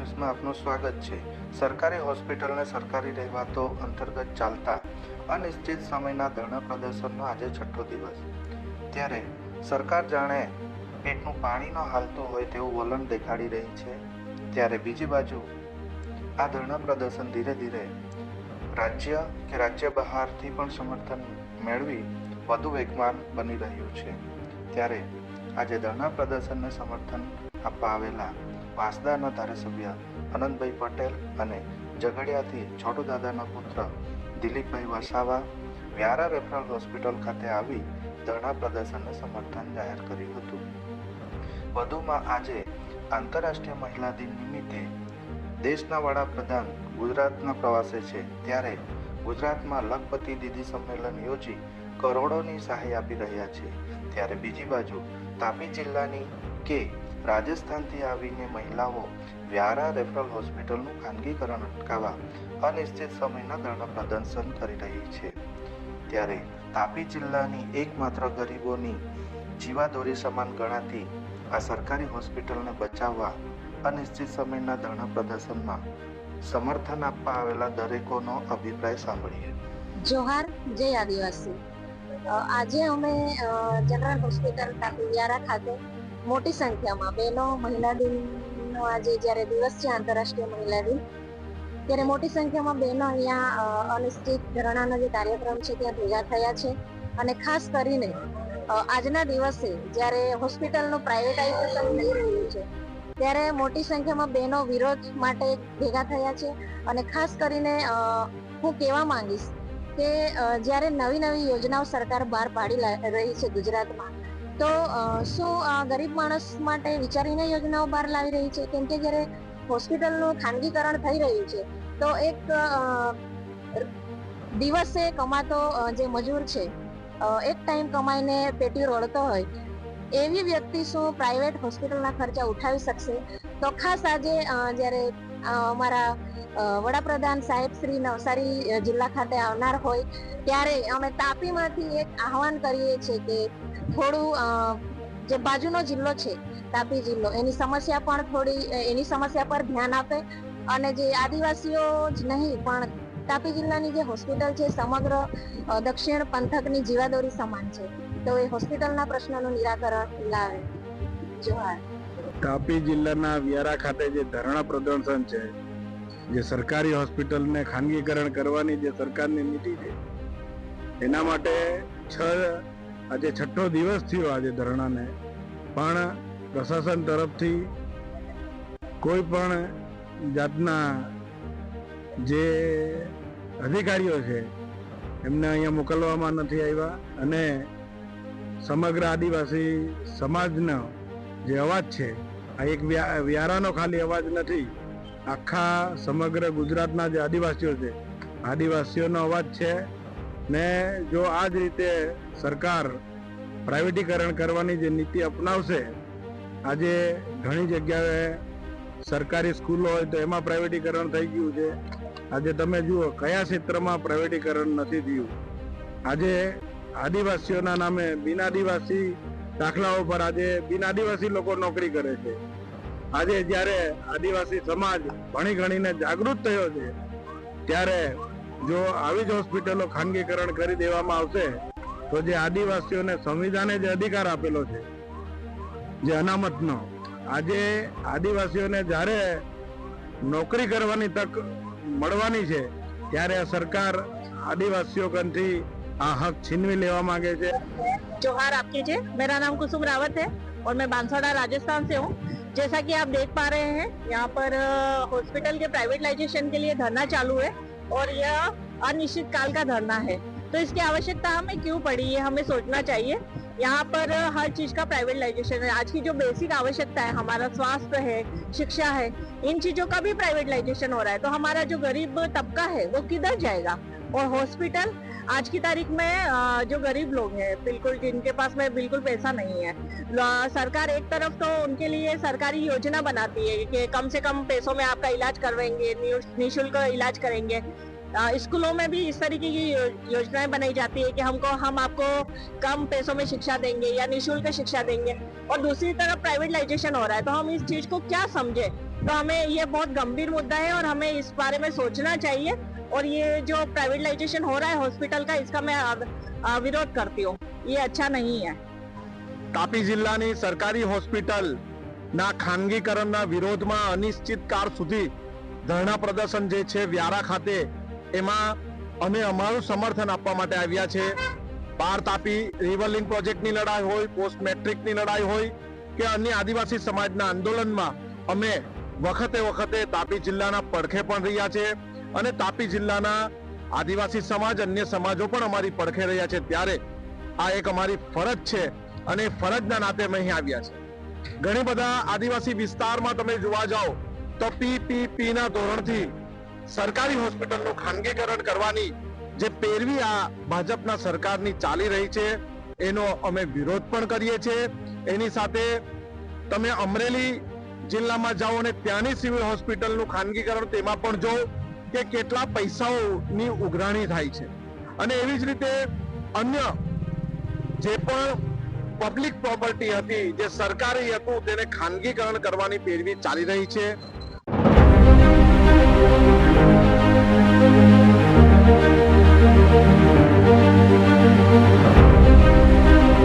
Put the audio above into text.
ન્યૂઝમાં આપનું સ્વાગત છે. સરકારી હોસ્પિટલને સરકારી રહેવાતો અંતર્ગત ચાલતા અનિશ્ચિત સમયના ધરણા પ્રદર્શનનો આજે છઠ્ઠો દિવસ. ત્યારે સરકાર જાણે પેટનું પાણી ન હાલતું હોય તેવું વલણ દેખાડી રહી છે. ત્યારે બીજી બાજુ આ ધરણા પ્રદર્શન ધીરે ધીરે રાજ્ય કે રાજ્ય બહારથી પણ સમર્થન મેળવી વધુ વેગવાન બની રહ્યું છે. ત્યારે આજે ધરણા પ્રદર્શનને સમર્થન આપવા આવેલા વાંસદાના ધારાસભ્ય અનંતભાઈ પટેલ અને ઝઘડિયાથી છોટુ દાદાના પુત્ર દિલીપભાઈ વસાવા વ્યારા રેફરલ હોસ્પિટલ ખાતે આવી ધરણા પ્રદર્શનને સમર્થન જાહેર કર્યું હતું. વધુમાં આજે આંતરરાષ્ટ્રીય મહિલા દિન નિમિત્તે દેશના વડાપ્રધાન ગુજરાતના પ્રવાસે છે. ત્યારે ગુજરાતમાં લખપતિ દીદી સંમેલન યોજી કરોડોની સહાય આપી રહ્યા છે. ત્યારે બીજી બાજુ તાપી જિલ્લાની કે રાજસ્થાનથી આવીને મહિલાઓ વ્યારા રેફરલ હોસ્પિટલનું ખાનગીકરણ અટકાવવા અનિશ્ચિત સમયના ધરણા પ્રદર્શન કરી રહી છે. ત્યારે તાપી જિલ્લાની એકમાત્ર ગરીબોની જીવાદોરી સમાન ગણાતી આ સરકારી હોસ્પિટલને બચાવવા અનિશ્ચિત સમયના ધરણા પ્રદર્શનમાં સમર્થન આપવા આવેલા દરેકોનો અભિપ્રાય સાંભળીએ. જોહાર, જય આદિવાસી. આજે અમે જનરલ હોસ્પિટલ તાપીયારા ખાતે મોટી સંખ્યામાં બહેનો, મહિલા દિનનો આજે જ્યારે દિવસ છે, આંતરરાષ્ટ્રીય મહિલા દિન, ત્યારે મોટી સંખ્યામાં બહેનો અહીંયા અનિશ્ચિત ધરણાનો જે કાર્યક્રમ છે, ત્યાં ભેગા થયા છે. અને ખાસ કરીને આજના દિવસે જ્યારે હોસ્પિટલનું પ્રાઇવેટાઇઝેશન થઈ રહ્યું છે, ત્યારે મોટી સંખ્યામાં બહેનો વિરોધ માટે ભેગા થયા છે. અને ખાસ કરીને હું કહેવા માંગીશ કે જ્યારે નવી નવી યોજનાઓ સરકાર બહાર પાડી રહી છે ગુજરાતમાં તો શું ગરીબ માણસ માટે વિચારીને યોજનાઓ બહાર લાવી રહી છે? કેમ કે જ્યારે હોસ્પિટલનું ખાનગીકરણ થઈ રહ્યું છે, તો એક દિવસે કમાતો જે મજૂર છે એક ટાઈમ કમાઈને પેટી રોડતો હોય, એવી વ્યક્તિ શું પ્રાઇવેટ હોસ્પિટલના ખર્ચા ઉઠાવી શકશે? તો ખાસ આજે જ્યારે અમારા વડાપ્રધાન સાહેબ શ્રી નવસારી જિલ્લા ખાતે આવનાર હોય, ત્યારે અમે તાપીમાંથી એક આહવાન કરીએ છીએ કે થોડું જે બાજુનો જિલ્લો છે, તાપી જિલ્લો, એની સમસ્યા પણ થોડી એની સમસ્યા પર ધ્યાન આપે અને જે આદિવાસીઓ જ નહીં, પણ તાપી જિલ્લાની જે હોસ્પિટલ છે, સમગ્ર દક્ષિણ પંથકની જીવાદોરી સમાન છે. તો એ હોસ્પિટલના પ્રશ્નનું નિરાકરણ લાવે. જોહાર. તાપી જિલ્લાના વ્યારા ખાતે જે ધરણા પ્રદર્શન છે, જે સરકારી હોસ્પિટલને ખાનગીકરણ કરવાની જે સરકારની નીતિ છે, એના માટે છ, આજે છઠ્ઠો દિવસ થયો આજે ધરણાને, પણ પ્રશાસન તરફથી કોઈ પણ જાતના જે અધિકારીઓ છે, એમને અહીંયા મોકલવામાં નથી આવ્યા અને સમગ્ર આદિવાસી સમાજનો જે અવાજ છે, આ એક વ્યારાનો ખાલી અવાજ નથી. આખા સમગ્ર ગુજરાતના જે આદિવાસીઓ છે, આદિવાસીઓનો અવાજ છે ને જો આ જ રીતે સરકાર પ્રાઇવેટીકરણ કરવાની જે નીતિ અપનાવશે, આજે ઘણી જગ્યાએ સરકારી સ્કૂલો હોય તો એમાં પ્રાઇવેટીકરણ થઈ ગયું છે. આજે તમે જુઓ કયા ક્ષેત્રમાં પ્રાઇવેટીકરણ નથી થયું. આજે આદિવાસીઓના નામે બિન આદિવાસી દાખલાઓ પર આજે બિન આદિવાસી લોકો નોકરી કરે છે. આજે જ્યારે આદિવાસી સમાજ ભણી ગણીને જાગૃત થયો છે, ત્યારે જો આવી જ હોસ્પિટલો ખાનગીકરણ કરી દેવામાં આવશે, તો જે આદિવાસીઓને સંવિધાને જે અધિકાર આપેલો છે, જે અનામતનો, આજે આદિવાસીઓને જ્યારે નોકરી કરવાની તક મળવાની છે, ત્યારે સરકાર આદિવાસીઓ કંથી આ હક છીનવી લેવા માંગે છે जोहार आप कीजिए मेरा नाम कुसुम रावत है और मैं बांसवाड़ा राजस्थान से हूँ जैसा कि आप देख पा रहे हैं यहाँ पर अ, हॉस्पिटल के प्राइवेटाइजेशन के लिए धरना चालू है और यह अनिश्चित काल का धरना है तो इसकी आवश्यकता हमें क्यों पड़ी ये हमें सोचना चाहिए यहाँ पर अ, हर चीज का प्राइवेटाइजेशन है आज की जो बेसिक आवश्यकता है हमारा स्वास्थ्य है शिक्षा है इन चीजों का भी प्राइवेटाइजेशन हो रहा है तो हमारा जो गरीब तबका है वो किधर जाएगा और हॉस्पिटल आज की तारीख में जो गरीब लोग हैं, बिल्कुल जिनके पास में बिल्कुल पैसा नहीं है। सरकार एक तरफ़ तो उनके लिए सरकारी योजना बनाती है कि कम से कम पैसों में आपका इलाज करवाएँगे निःशुल्क इलाज करेंगे। स्कूलों में भी इस तरीके की योजनाएँ बनाई जाती है कि हमको, हम आपको कम पैसों में शिक्षा देंगे या निःशुल्क शिक्षा देंगे। और दूसरी तरफ़ प्राइवेटाइजेशन हो रहा है तो हम इस चीज़ को क्या समझे? तो हमें ये बहुत गंभीर मुद्दा है और हमें इस बारे में सोचना चाहिए और ये जो प्राइवेटाइजेशन हो रहा है हॉस्पिटल का इसका मैं अ- अ, विरोध करती हूँ ये अच्छा नहीं है તાપી જિલ્લાની સરકારી હોસ્પિટલ ના ખાનગીકરણના વિરોધમાં અનિશ્ચિત કાળ સુધી ધરણા પ્રદર્શન જે છે વ્યારા ખાતે એમાં અમે અમારું સમર્થન આપવા માટે આવ્યા છે બાર તાપી રિવરલિંગ પ્રોજેક્ટની લડાઈ હોય પોસ્ટ મેટ્રિકની લડાઈ હોય કે અન્ય આદિવાસી સમાજના આંદોલનમાં અમે વખતે વખતે તાપી જિલ્લાના પડખે પણ રહ્યા છે અને તાપી જિલ્લાના આદિવાસી સમાજ, અન્ય સમાજો પણ અમારી પડખે રહ્યા છે. ત્યારે આ એક અમારી ફરજ છે અને ફરજના નાતે અમે અહીં આવ્યા છે ઘણી બધા આદિવાસી વિસ્તારમાં તમે જોવા જાઓ તો પીપીપી ના ધોરણથી સરકારી હોસ્પિટલનું ખાનગીકરણ કરવાની જે પેરવી આ ભાજપના સરકારની ચાલી રહી છે, એનો અમે વિરોધ પણ કરીએ છીએ. એની સાથે તમે અમરેલી જિલ્લામાં જાઓ અને ત્યાંની સિવિલ હોસ્પિટલનું ખાનગીકરણ તેમાં પણ જો કે કેટલા પૈસાઓની ઉઘરાણી થાય છે. અને એવી જ રીતે અન્ય જે પણ પબ્લિક પ્રોપર્ટી હતી, જે સરકારી હતું, તેને ખાનગીકરણ કરવાની પેરવી ચાલી રહી છે.